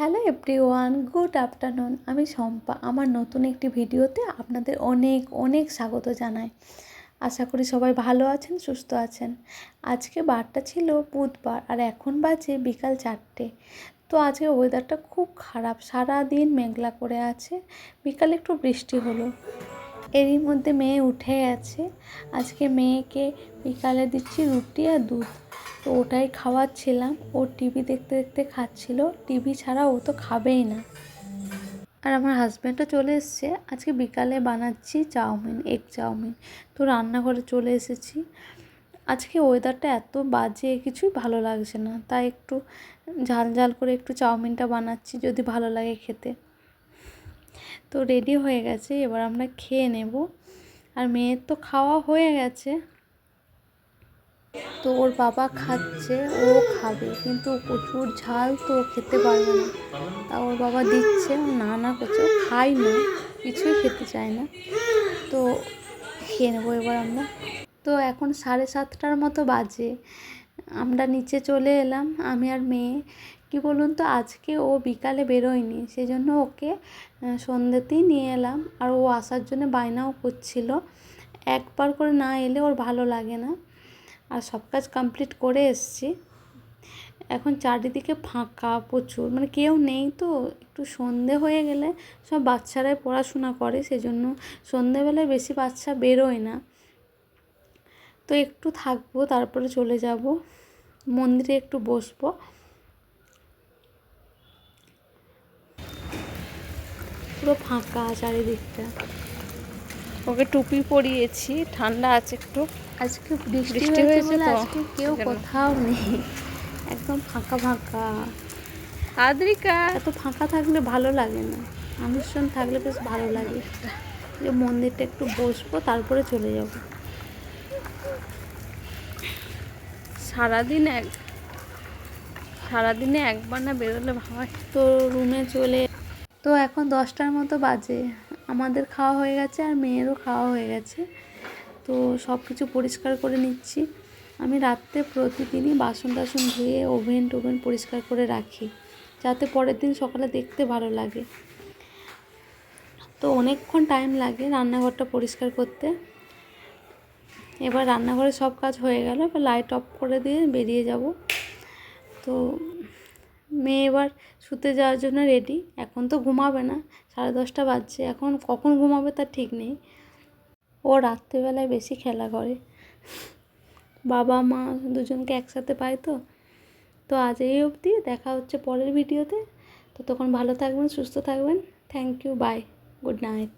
Hello everyone good afternoon. আমি শম্পা। আমার নতুন একটি ভিডিওতে আপনাদের অনেক অনেক স্বাগত জানাই। আশা করি সবাই ভালো আছেন, সুস্থ আছেন। আজকে বারটা ছিল বুধবার আর এখন বাজে বিকাল চারটে। তো আজকে ওয়েদারটা খুব খারাপ। সারা দিন মেঘলা করে আছে। বিকালে একটু বৃষ্টি হলো। এরই মধ্যে মেয়ে উঠে আছে আজকে মেয়েকে বিকালে দিচ্ছি রুটি আর দুধ। তো ওটাই খাওয়াচ্ছিলাম। ও টিভি দেখতে দেখতে খাচ্ছিল। টিভি ছাড়া ও তো খাবেই না। আর আমার হাজব্যান্ডও চলে এসছে। আজকে বিকালে বানাচ্ছি চাউমিন এগ চাউমিন। তো রান্নাঘরে চলে এসেছি। আজকে ওয়েদারটা এত বাজে, কিছুই ভালো লাগছে না। তাই একটু ঝাল ঝাল করে একটু চাউমিনটা বানাচ্ছি যদি ভালো লাগে খেতে। তো রেডি হয়ে গেছে। এবার আমরা খেয়ে নেব। আর মেয়ের তো খাওয়া হয়ে গেছে। তো ওর বাবা খাচ্ছে, ও খাবে, কিন্তু প্রচুর ঝাল তো খেতে পারবে না। তা ওর বাবা দিচ্ছে, ও না না করছে খাই না, কিছুই খেতে চায় না। তো খেয়ে নেব এবার আমরা। তো এখন সাড়ে সাতটার মতো বাজে। আমরা নিচে চলে এলাম, আমি আর মেয়ে। কি বলুন তো, আজকে ও বিকালে বেরোয়নি সেই জন্য ওকে সন্ধ্যেতেই নিয়ে এলাম। আর ও আসার জন্য বায়নাও করছিল। একবার করে না এলে ওর ভালো লাগে না। আর সব কাজ কমপ্লিট করে এসছি। এখন চারিদিকে ফাঁকা প্রচুর মানে কেউ নেই তো, একটু সন্ধে হয়ে গেলে সব বাচ্চারাই পড়াশোনা করে, সেজন্য সন্ধেবেলায় বেশি বাচ্চা বেরোয় না। তো একটু থাকব, তারপরে চলে যাব, মন্দিরে একটু বসবো। পুরো ফাঁকা চারিদিকটা। ওকে টুপি পরিয়েছি, ঠান্ডা আছে একটু। আজকে বৃষ্টি হয়েছে হয়েছে বলে আজকে কেউ কোথাও নেই। একদম ফাঁকা ফাঁকা। আদ্রিকা। এত ফাঁকা থাকলে ভালো লাগে না। অনুষ্ঠান থাকলে বেশ ভালো লাগে। যে মন্দিরটা একটু বসবো তারপরে চলে যাব। সারাদিন এক সারাদিনে একবার না বেরোলে হয়। তো রুমে চলে তো এখন দশটার মতো বাজে। আমাদের খাওয়া হয়ে গেছে আর মেয়েরও খাওয়া হয়ে গেছে। তো সব কিছু পরিষ্কার করে নিচ্ছি। আমি রাত্রে প্রতিদিনই বাসন টাসন ধুয়ে ওভেন টোভেন পরিষ্কার করে রাখি, যাতে পরের দিন সকালে দেখতে ভালো লাগে। তো অনেকক্ষণ টাইম লাগে রান্নাঘরটা পরিষ্কার করতে। এবার রান্নাঘরে সব কাজ হয়ে গেল, এবার লাইট অফ করে দিয়ে বেরিয়ে যাব। তো মেয়ে এবার শুতে যাওয়ার জন্য রেডি এখন তো ঘুমাবে না, সাড়ে দশটা বাজছে, এখন কখন ঘুমাবে তার ঠিক নেই। ও রাত্রিবেলায় বেশি খেলা করে। বাবা মা দুজনকে একসাথে পায় তো। তো আজ এই অবধি, দেখা হচ্ছে পরের ভিডিওতে। তো তখন ভালো থাকবেন, সুস্থ থাকবেন। Thank you bye good night